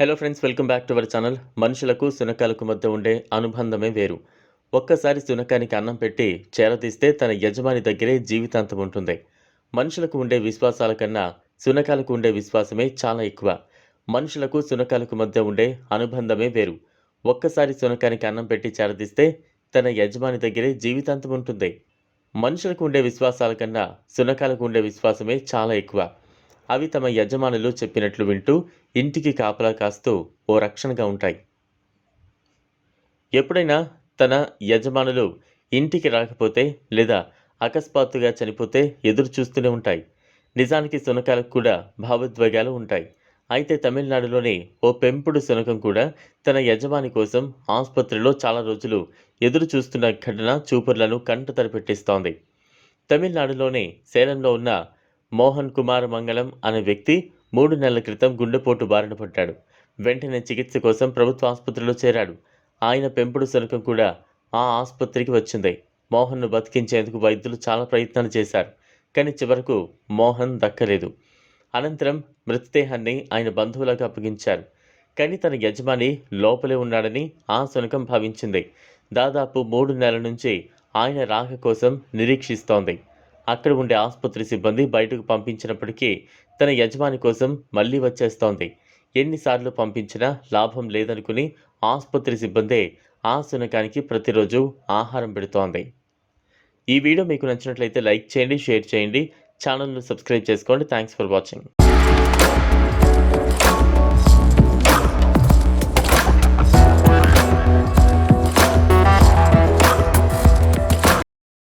Hello friends welcome back to our channel మనుషులకు శునకాలకు మధ్య ఉండే అనుబంధమే వేరు. ఒక్కసారి శునకానికి అన్నం పెట్టి చేరదీస్తే తన యజమాని దగ్గరే జీవితాంతం ఉంటుంది. మనుషులకు ఉండే విశ్వాసాల కన్నా శునకాలకు ఉండే విశ్వాసమే చాలా ఎక్కువ. మనుషులకు శునకాలకు మధ్య ఉండే అనుబంధమే వేరు. ఒక్కసారి శునకానికి అన్నం పెట్టి చేరదీస్తే తన యజమాని దగ్గరే జీవితాంతం ఉంటుంది. మనుషులకు ఉండే విశ్వాసాల కన్నా శునకాలకు ఉండే విశ్వాసమే చాలా ఎక్కువ. అవి తమ యజమానులు చెప్పినట్లు వింటూ ఇంటికి కాపలా కాస్తూ ఓ రక్షణగా ఉంటాయి. ఎప్పుడైనా తన యజమానులు ఇంటికి రాకపోతే లేదా అకస్మాత్తుగా చనిపోతే ఎదురు చూస్తూనే ఉంటాయి. నిజానికి శునకాలకు కూడా భావోద్వేగాలు ఉంటాయి. అయితే తమిళనాడులోని ఓ పెంపుడు శునకం కూడా తన యజమాని కోసం ఆసుపత్రిలో చాలా రోజులు ఎదురు చూస్తున్న ఘటన చూపుర్లను కంట తరిపెట్టిస్తోంది తమిళనాడులోని సేలంలో ఉన్న మోహన్ కుమార్ మంగళం అనే వ్యక్తి మూడు నెలల క్రితం గుండెపోటు బారిన పడ్డాడు. వెంటనే చికిత్స కోసం ప్రభుత్వ ఆసుపత్రిలో చేరాడు. ఆయన పెంపుడు శునకం కూడా ఆ ఆసుపత్రికి వచ్చింది. మోహన్ను బతికించేందుకు వైద్యులు చాలా ప్రయత్నాలు చేశారు కానీ చివరకు మోహన్ దక్కలేదు. అనంతరం మృతదేహాన్ని ఆయన బంధువులకు అప్పగించారు. కానీ తన యజమాని లోపలే ఉన్నాడని ఆ శునకం భావించింది. దాదాపు మూడు నెలల నుంచి ఆయన రాక కోసం నిరీక్షిస్తోంది. అక్కడ ఉండే ఆసుపత్రి సిబ్బంది బయటకు పంపించినప్పటికీ తన యజమాని కోసం మళ్ళీ వచ్చేస్తోంది. ఎన్నిసార్లు పంపించినా లాభం లేదనుకుని ఆసుపత్రి సిబ్బందే ఆ శునకానికి ప్రతిరోజు ఆహారం పెడుతోంది. ఈ వీడియో మీకు నచ్చినట్లయితే లైక్ చేయండి షేర్ చేయండి. ఛానల్ను సబ్స్క్రైబ్ చేసుకోండి. Thanks for watching.